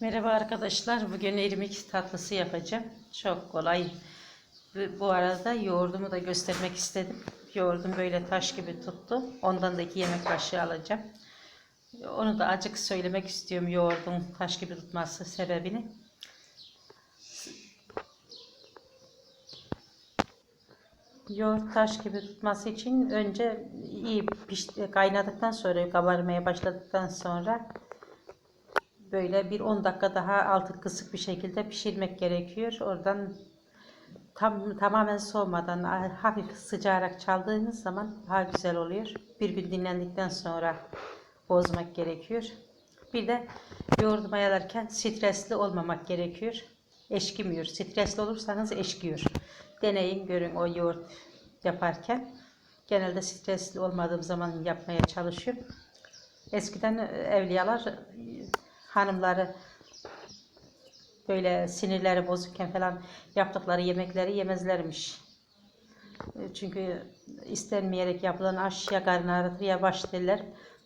Merhaba arkadaşlar. Bugün irmik tatlısı yapacağım. Çok kolay. Bu- arada yoğurdumu da göstermek istedim. Yoğurdum böyle taş gibi tuttu. Ondan da iki yemek kaşığı alacağım. Onu da acık söylemek istiyorum yoğurdun taş gibi tutması sebebini. Yoğurt taş gibi tutması için önce iyi pişti, kaynadıktan sonra kabarmaya başladıktan sonra böyle bir 10 dakika daha altı kısık bir şekilde pişirmek gerekiyor. Oradan tam tamamen soğumadan hafif sıcarak çaldığınız zaman daha güzel oluyor. Bir gün dinlendikten sonra bozmak gerekiyor. Bir de yoğurdu mayalarken stresli olmamak gerekiyor. Eşkimiyor. Stresli olursanız eşkiyor. Deneyin görün o yoğurt yaparken. Genelde stresli olmadığım zaman yapmaya çalışıyorum. Eskiden evliyalar hanımları böyle sinirleri bozukken falan yaptıkları yemekleri yemezlermiş. E, Çünkü istenmeyerek yapılan aş ya karnı ağrıtır ya baş derler.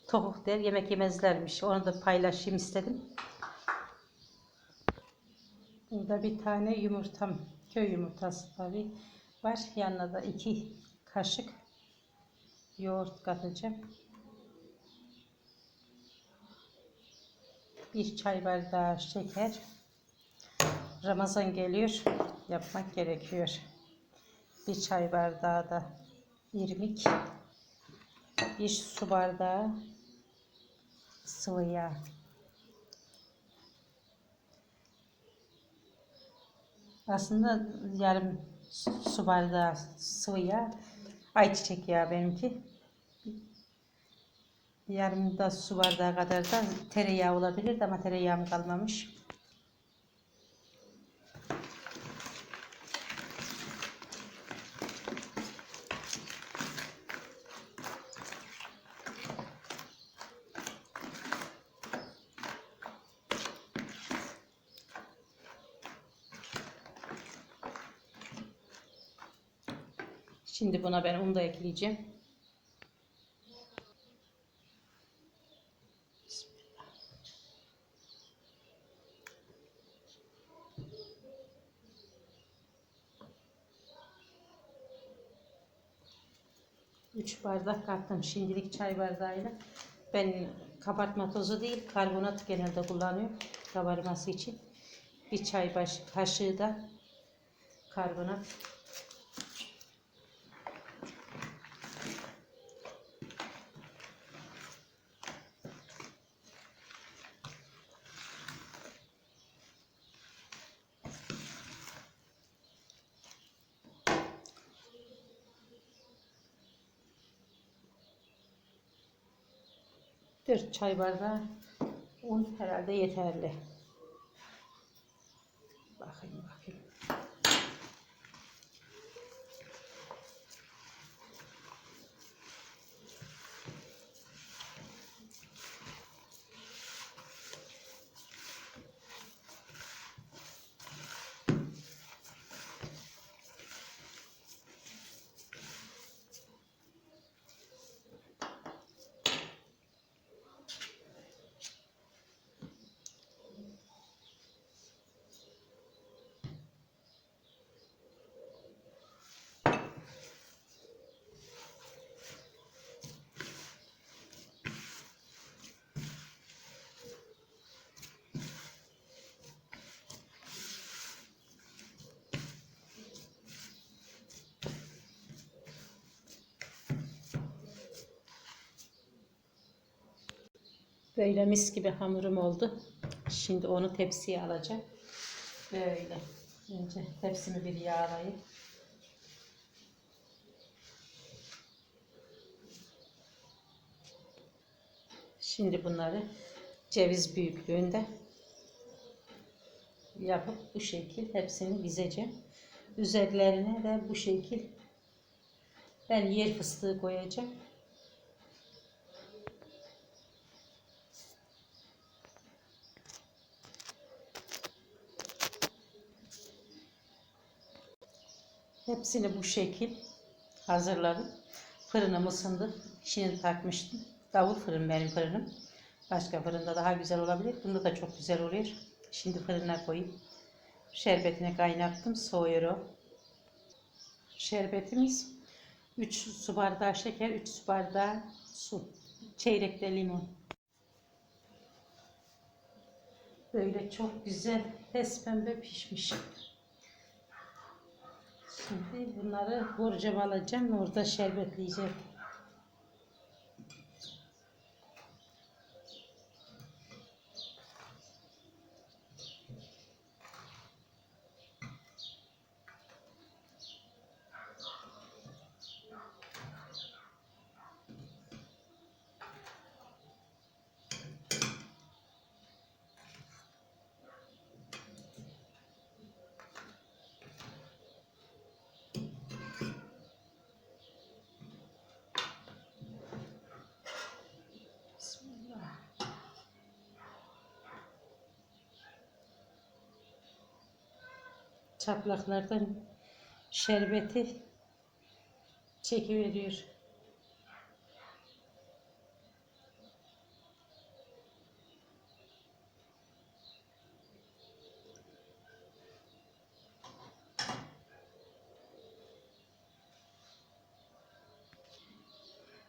Topuk der yemek yemezlermiş. Onu da paylaşayım istedim. Burada bir tane yumurtam, köy yumurtası tabii var. Yanına da iki kaşık yoğurt katacağım. Bir çay bardağı şeker. Ramazan geliyor. Yapmak gerekiyor. Bir çay bardağı da irmik. Bir su bardağı sıvı yağ. Aslında yarım su bardağı sıvı yağ. Ayçiçek yağı benimki. Yarım da su bardağı kadar da tereyağı olabilir ama tereyağım kalmamış. Şimdi buna ben un da ekleyeceğim. Üç bardak kattım şimdilik çay bardağıyla. Ben kabartma tozu değil karbonat genelde kullanıyorum kabarması için. Bir çay kaşığı da karbonat. Dört çay bardağı un herhalde yeterli. Bakayım bakayım. Böyle mis gibi hamurum oldu. Şimdi onu tepsiye alacağım. Böyle. Önce tepsimi bir yağlayayım. Şimdi bunları ceviz büyüklüğünde yapıp bu şekil hepsini dizeceğim. Üzerlerine de bu şekil ben yer fıstığı koyacağım. Hepsini bu şekil hazırladım. Fırınım ısındı. Şimdi takmıştım. Davul fırın benim fırınım. Başka fırında daha güzel olabilir. Bunda da çok güzel oluyor. Şimdi fırına koyup şerbetini kaynattım. Soğuyor o. Şerbetimiz 3 su bardağı şeker, 3 su bardağı su. Çeyrek de limon. Böyle çok güzel pes pembe pişmiş. Şimdi bunları borcama alacağım. Orada şerbetleyeceğim. Çaplaklardan şerbeti çekiveriyor.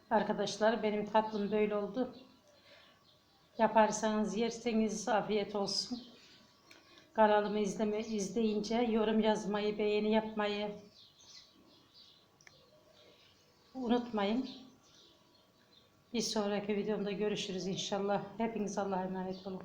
Arkadaşlar benim tatlım böyle oldu. Yaparsanız yerseniz afiyet olsun. Kanalımı izleme, izleyince yorum yazmayı, beğeni yapmayı unutmayın. Bir sonraki videomda görüşürüz inşallah. Hepiniz Allah'a emanet olun.